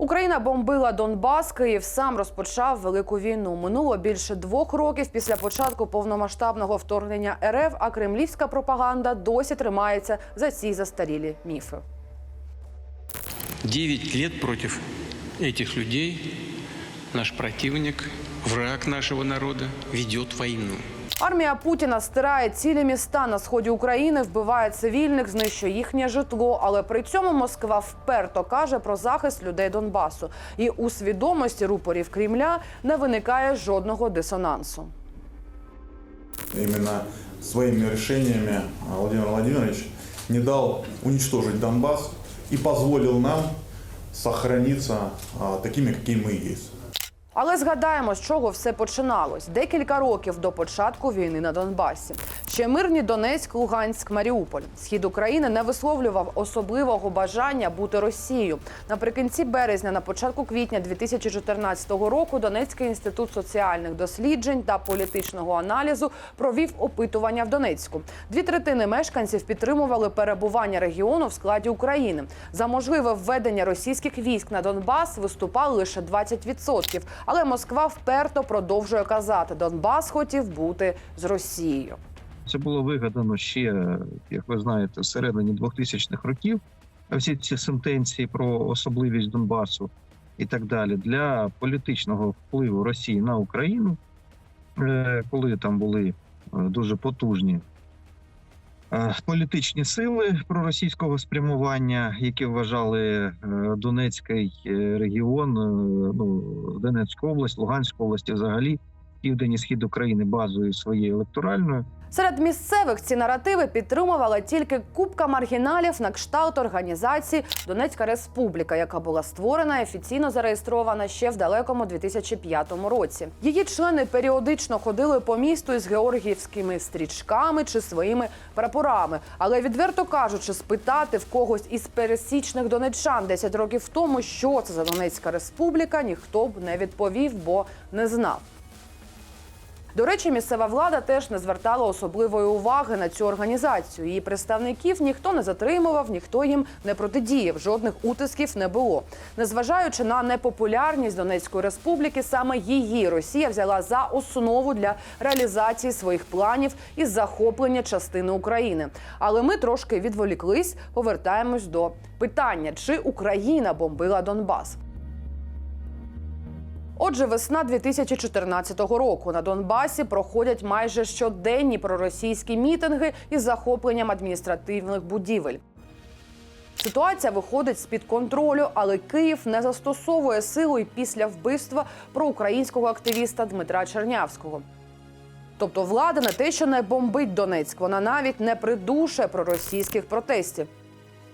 Україна бомбила Донбас. Київ сам розпочав велику війну. Минуло більше двох років після початку повномасштабного вторгнення РФ, а кремлівська пропаганда досі тримається за ці застарілі міфи. 9 лет против этих людей наш противник, враг нашего народа, ведет войну. Армія Путіна стирає цілі міста на сході України, вбиває цивільних, знищує їхнє житло. Але при цьому Москва вперто каже про захист людей Донбасу. І у свідомості рупорів Кремля не виникає жодного дисонансу. Именно своими решениями Владимир Владимирович не дал уничтожить Донбасс и позволил нам сохраниться такими, какие мы есть. Але згадаємо, з чого все починалось декілька років до початку війни на Донбасі. Ще мирні Донецьк, Луганськ, Маріуполь. Схід України не висловлював особливого бажання бути Росією. Наприкінці березня, на початку квітня 2014 року, Донецький інститут соціальних досліджень та політичного аналізу провів опитування в Донецьку. Дві третини мешканців підтримували перебування регіону в складі України. За можливе введення російських військ на Донбас виступали лише 20%. Але Москва вперто продовжує казати, Донбас хотів бути з Росією. Це було вигадано ще, як ви знаєте, всередині 2000-х років. Всі ці сентенції про особливість Донбасу і так далі для політичного впливу Росії на Україну, е, коли там були е, дуже потужні політичні сили проросійського спрямування, які вважали е, Донецький е, регіон, е, ну Донецьку область, Луганську область, взагалі південь і схід України базою своєї електоральною. Серед місцевих ці наративи підтримувала тільки купка маргіналів на кшталт організації Донецька Республіка, яка була створена і офіційно зареєстрована ще в далекому 2005 році. Її члени періодично ходили по місту із георгіївськими стрічками чи своїми прапорами. Але відверто кажучи, спитати в когось із пересічних донечан 10 років тому, що це за Донецька Республіка, ніхто б не відповів, бо не знав. До речі, місцева влада теж не звертала особливої уваги на цю організацію. Її представників ніхто не затримував, ніхто їм не протидіяв. Жодних утисків не було. Незважаючи на непопулярність Донецької республіки, саме її Росія взяла за основу для реалізації своїх планів із захоплення частини України. Але ми трошки відволіклись, повертаємось до питання: чи Україна бомбила Донбас? Отже, весна 2014 року на Донбасі проходять майже щоденні проросійські мітинги із захопленням адміністративних будівель. Ситуація виходить з під контролю, але Київ не застосовує силу і після вбивства проукраїнського активіста Дмитра Чернявського. Тобто влада не те, що не бомбить Донецьк, вона навіть не придушує проросійських протестів.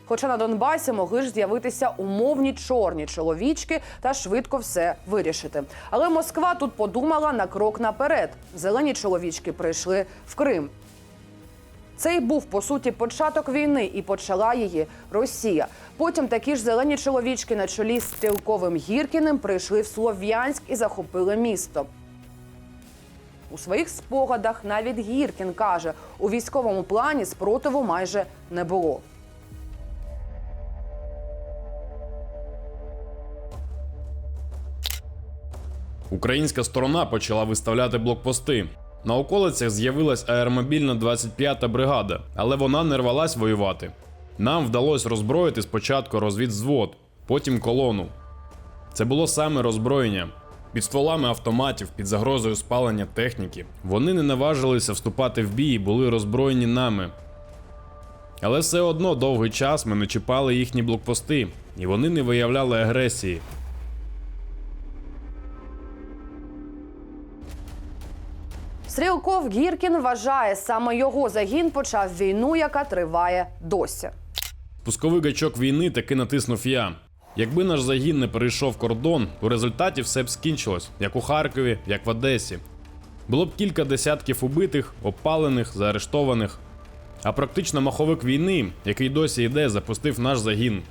Хоча на Донбасі могли ж з'явитися умовні чорні чоловічки та швидко все вирішити. Але Москва тут подумала на крок наперед. Зелені чоловічки прийшли в Крим. Це й був по суті початок війни, і почала її Росія. Потім такі ж зелені чоловічки на чолі з стрілковим Гіркіним прийшли в Слов'янськ і захопили місто. У своїх спогадах навіть Гіркін каже, у військовому плані спротиву майже не було. Українська сторона почала виставляти блокпости. На околицях з'явилась аеромобільна 25-та бригада, але вона не рвалась воювати. Нам вдалося роззброїти спочатку розвідзвод, потім колону. Це було саме роззброєння. Під стволами автоматів, під загрозою спалення техніки. Вони не наважилися вступати в бій і були роззброєні нами. Але все одно довгий час ми не чіпали їхні блокпости, і вони не виявляли агресії. Стрілков Гіркін вважає, саме його загін почав війну, яка триває досі. Пусковий гачок війни таки натиснув я. Якби наш загін не перейшов кордон, у результаті все б скінчилось, як у Харкові, як в Одесі. Було б кілька десятків убитих, опалених, заарештованих. А практично маховик війни, який досі йде, запустив наш загін.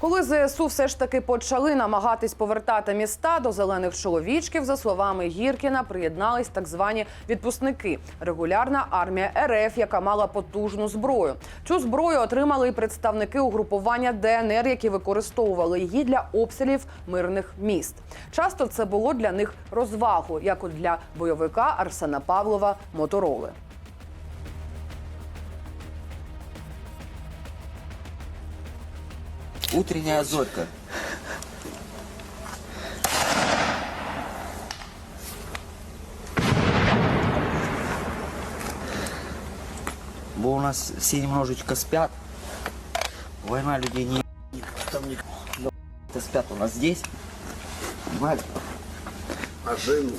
Коли ЗСУ все ж таки почали намагатись повертати міста до зелених чоловічків, за словами Гіркіна, приєднались так звані відпускники регулярна армія РФ, яка мала потужну зброю. Цю зброю отримали і представники угрупування ДНР, які використовували її для обстрілів мирних міст. Часто це було для них розвагою, як от для бойовика Арсена Павлова Мотороли. Утренняя зорька. Бо у нас все немножечко спят. Война людей не там не спят у нас здесь. Понимаете? А жену?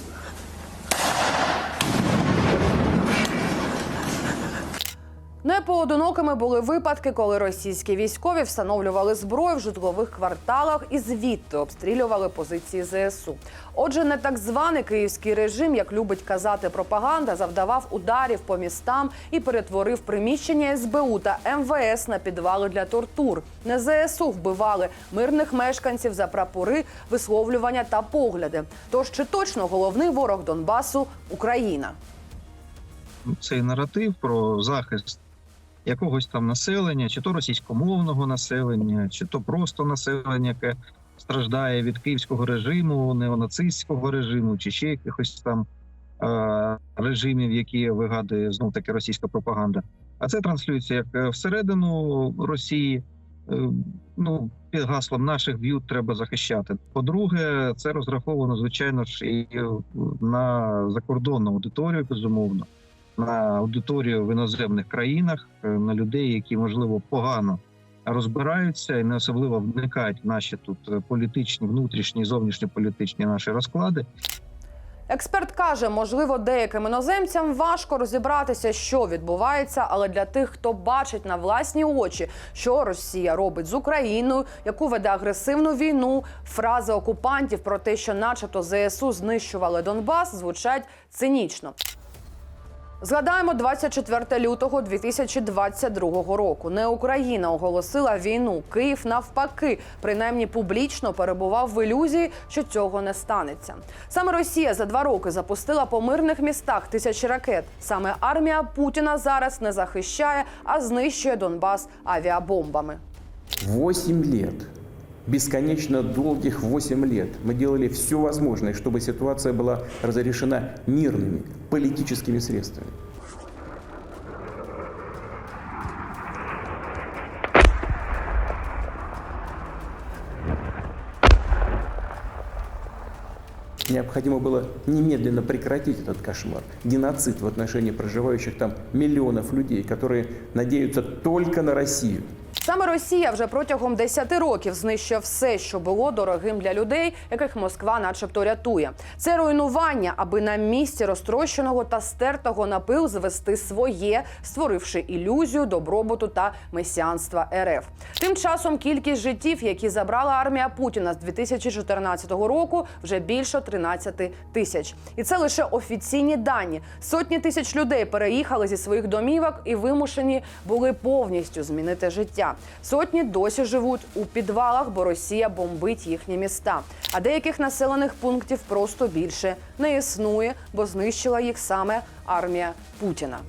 Непоодинокими були випадки, коли російські військові встановлювали зброю в житлових кварталах і звідти обстрілювали позиції ЗСУ. Отже, не так званий київський режим, як любить казати пропаганда, завдавав ударів по містам і перетворив приміщення СБУ та МВС на підвали для тортур. Не ЗСУ вбивали мирних мешканців за прапори, висловлювання та погляди. Тож чи точно головний ворог Донбасу Україна? цей наратив про захист якогось там населення, чи то російськомовного населення, чи то просто населення, яке страждає від київського режиму, неонацистського режиму, чи ще якихось там е- режимів, які вигадує знов таки російська пропаганда. А це транслюється як е, всередину Росії. е, Ну, під гаслом наших б'ют треба захищати. По-друге, це розраховано звичайно ж і на закордонну аудиторію, безумовно на аудиторію в іноземних країнах, е, на людей, які можливо погано розбираються і не особливо вникають в наші тут е, політичні, внутрішні, зовнішньополітичні наші розклади. Експерт каже, можливо, деяким іноземцям важко розібратися, що відбувається, але для тих, хто бачить на власні очі, що Росія робить з Україною, яку веде агресивну війну, фрази окупантів про те, що, начебто, ЗСУ знищували Донбас, звучать цинічно. Згадаємо 24 лютого 2022 року. Не Україна оголосила війну. Київ навпаки, принаймні публічно перебував в ілюзії, що цього не станеться. Саме Росія за два роки запустила по мирних містах тисячі ракет. Саме армія Путіна зараз не захищає, а знищує Донбас авіабомбами. Восемь лет, бесконечно долгих 8 лет мы делали все возможное, чтобы ситуация была разрешена мирными политическими средствами. Необходимо было немедленно прекратить этот кошмар, геноцид в отношении проживающих там миллионов людей, которые надеются только на Россию. Саме Росія вже протягом 10 років знищує все, що було дорогим для людей, яких Москва, начебто, рятує. Це руйнування, аби на місці розтрощеного та стертого на пил звести своє, створивши ілюзію добробуту та месіанства РФ. Тим часом кількість життів, які забрала армія Путіна з 2014 року, вже більше 13 тисяч. І це лише офіційні дані. Сотні тисяч людей переїхали зі своїх домівок і вимушені були повністю змінити життя. Сотні досі живуть у підвалах, бо Росія бомбить їхні міста. А деяких населених пунктів просто більше не існує, бо знищила їх саме армія Путіна.